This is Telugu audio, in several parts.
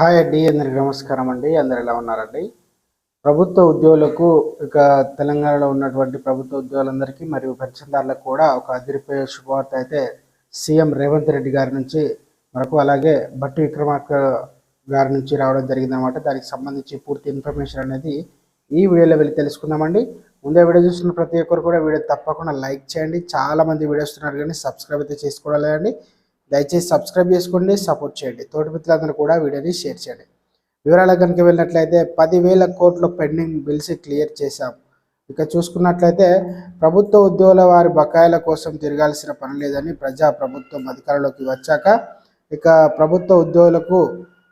హాయ్ అండి అందరికి నమస్కారం అండి అందరు ఎలా ఉన్నారండి? ప్రభుత్వ ఉద్యోగులకు ఇక తెలంగాణలో ఉన్నటువంటి ప్రభుత్వ ఉద్యోగులందరికీ మరియు పెన్షన్దారులకు కూడా ఒక అదిరిపోయే శుభవార్త అయితే సీఎం రేవంత్ రెడ్డి గారి నుంచి మనకు అలాగే భట్టి విక్రమార్క గారి నుంచి రావడం జరిగిందనమాట దానికి సంబంధించి పూర్తి ఇన్ఫర్మేషన్ అనేది ఈ వీడియోలో వెళ్ళి తెలుసుకుందామండి. ముందే వీడియో చూస్తున్న ప్రతి ఒక్కరు కూడా వీడియో తప్పకుండా లైక్ చేయండి. చాలామంది వీడియోస్ ఉన్నారు కానీ సబ్స్క్రైబ్ అయితే చేసుకోవాలి లేదండి. దయచేసి సబ్స్క్రైబ్ చేసుకోండి సపోర్ట్ చేయండి. తోటి మిత్రులందరూ కూడా వీడియోని షేర్ చేయండి. వివరాలకు కనుక వెళ్ళినట్లయితే పదివేల కోట్ల పెండింగ్ బిల్స్ క్లియర్ చేశాం. ఇక చూసుకున్నట్లయితే ప్రభుత్వ ఉద్యోగుల వారి బకాయిల కోసం తిరగాల్సిన పని లేదని ప్రజా ప్రభుత్వం అధికారంలోకి వచ్చాక ఇక ప్రభుత్వ ఉద్యోగులకు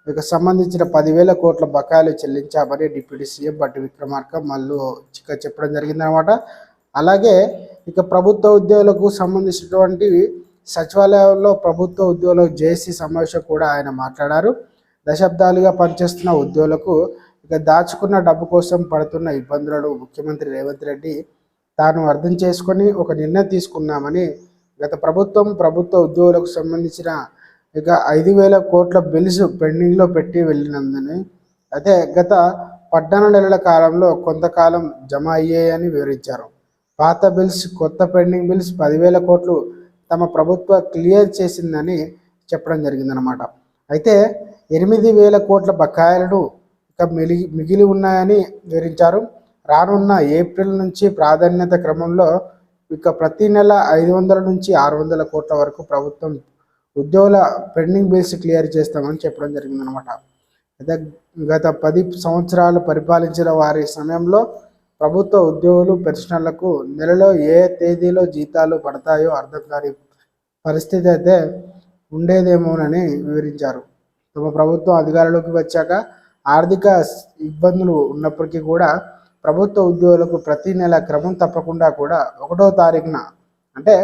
ఇక సంబంధించిన పదివేల కోట్ల బకాయిలు చెల్లించామని డిప్యూటీ సీఎం బట్టి విక్రమార్క మళ్ళీ చిక్క చెప్పడం జరిగిందనమాట అలాగే ఇక ప్రభుత్వ ఉద్యోగులకు సంబంధించినటువంటి సచివాలయంలో ప్రభుత్వ ఉద్యోగులకు జేసీ సమావేశం కూడా ఆయన మాట్లాడారు. దశాబ్దాలుగా పనిచేస్తున్న ఉద్యోగులకు ఇక దాచుకున్న డబ్బు కోసం పడుతున్న ఇబ్బందులను ముఖ్యమంత్రి రేవంత్ రెడ్డి తాను అర్థం చేసుకొని ఒక నిర్ణయం తీసుకున్నామని గత ప్రభుత్వం ప్రభుత్వ ఉద్యోగులకు సంబంధించిన ఇక ఐదు వేల కోట్ల బిల్స్ పెండింగ్లో పెట్టి వెళ్ళినందుని అయితే గత పద్నాలుగు నెలల కాలంలో కొంతకాలం జమ అయ్యాయని వివరించారు. పాత బిల్స్ కొత్త పెండింగ్ బిల్స్ పదివేల కోట్లు తమ ప్రభుత్వ క్లియర్ చేసిందని చెప్పడం జరిగిందనమాట అయితే ఎనిమిది వేల కోట్ల బకాయిలను ఇక మిగిలి మిగిలి ఉన్నాయని వివరించారు. రానున్న ఏప్రిల్ నుంచి ప్రాధాన్యత క్రమంలో ఇక ప్రతి నెల ఐదు వందల నుంచి ఆరు వందల కోట్ల వరకు ప్రభుత్వం ఉద్యోగుల పెండింగ్ బిల్స్ క్లియర్ చేస్తామని చెప్పడం జరిగిందనమాట అయితే గత పది సంవత్సరాలు పరిపాలించిన వారి సమయంలో ప్రభుత్వ ఉద్యోగులు పెన్షనర్లకు నెలలో ఏ తేదీలో జీతాలు పడతాయో అర్థం కాని పరిస్థితి అయితే ఉండేదేమోనని వివరించారు. తమ ప్రభుత్వం అధికారంలోకి వచ్చాక ఆర్థిక ఇబ్బందులు ఉన్నప్పటికీ కూడా ప్రభుత్వ ఉద్యోగులకు ప్రతి నెల క్రమం తప్పకుండా కూడా ఒకటో తారీఖున అంటే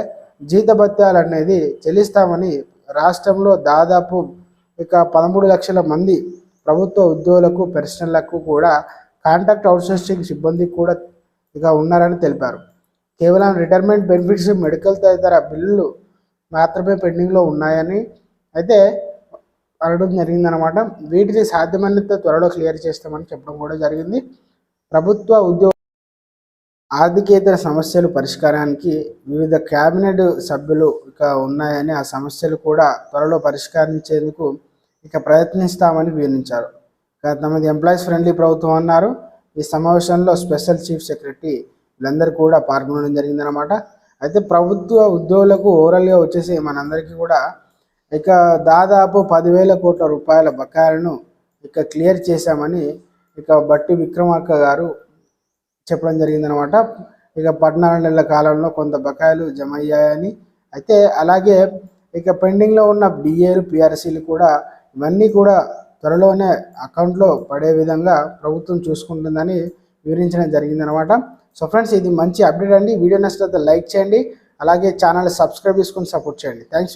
జీతభత్యాలు అనేది చెల్లిస్తామని రాష్ట్రంలో దాదాపు ఇక పదమూడు లక్షల మంది ప్రభుత్వ ఉద్యోగులకు పెన్షన్లకు కూడా కాంట్రాక్ట్ అవుట్సోర్సింగ్ సిబ్బంది కూడా ఇక ఉన్నారని తెలిపారు. కేవలం రిటైర్మెంట్ బెనిఫిట్స్ మెడికల్ తదితర బిల్లులు మాత్రమే పెండింగ్లో ఉన్నాయని అయితే అనడం జరిగిందనమాట వీటిని సాధ్యమైనంత త్వరలో క్లియర్ చేస్తామని చెప్పడం కూడా జరిగింది. ప్రభుత్వ ఉద్యోగ ఆర్థికేతర సమస్యలు పరిష్కారానికి వివిధ క్యాబినెట్ సభ్యులు ఇక ఉన్నాయని ఆ సమస్యలు కూడా త్వరలో పరిష్కరించేందుకు ఇక ప్రయత్నిస్తామని వివరించారు. కొంతమంది తమది ఎంప్లాయీస్ ఫ్రెండ్లీ ప్రభుత్వం అన్నారు. ఈ సమావేశంలో స్పెషల్ చీఫ్ సెక్రటరీ వీళ్ళందరూ కూడా పాల్గొనడం జరిగిందనమాట అయితే ప్రభుత్వ ఉద్యోగులకు ఓవరాల్గా వచ్చేసి మనందరికీ కూడా ఇక దాదాపు పదివేల కోట్ల రూపాయల బకాయిలను ఇక క్లియర్ చేశామని ఇక బట్టి విక్రమార్క గారు చెప్పడం జరిగిందనమాట ఇక పద్నాలుగు నెలల కాలంలో కొంత బకాయిలు జమ అయ్యాయని అయితే అలాగే ఇక పెండింగ్లో ఉన్న డిఏలు పిఆర్సీలు కూడా ఇవన్నీ కూడా త్వరలోనే అకౌంట్లో పడే విధంగా ప్రభుత్వం చూసుకుంటుందని వివరించడం జరిగిందనమాట సో ఫ్రెండ్స్ ఇది మంచి అప్డేట్ అండి. వీడియో నచ్చితే లైక్ చేయండి. అలాగే ఛానల్ సబ్స్క్రైబ్ చేసుకొని సపోర్ట్ చేయండి. థ్యాంక్స్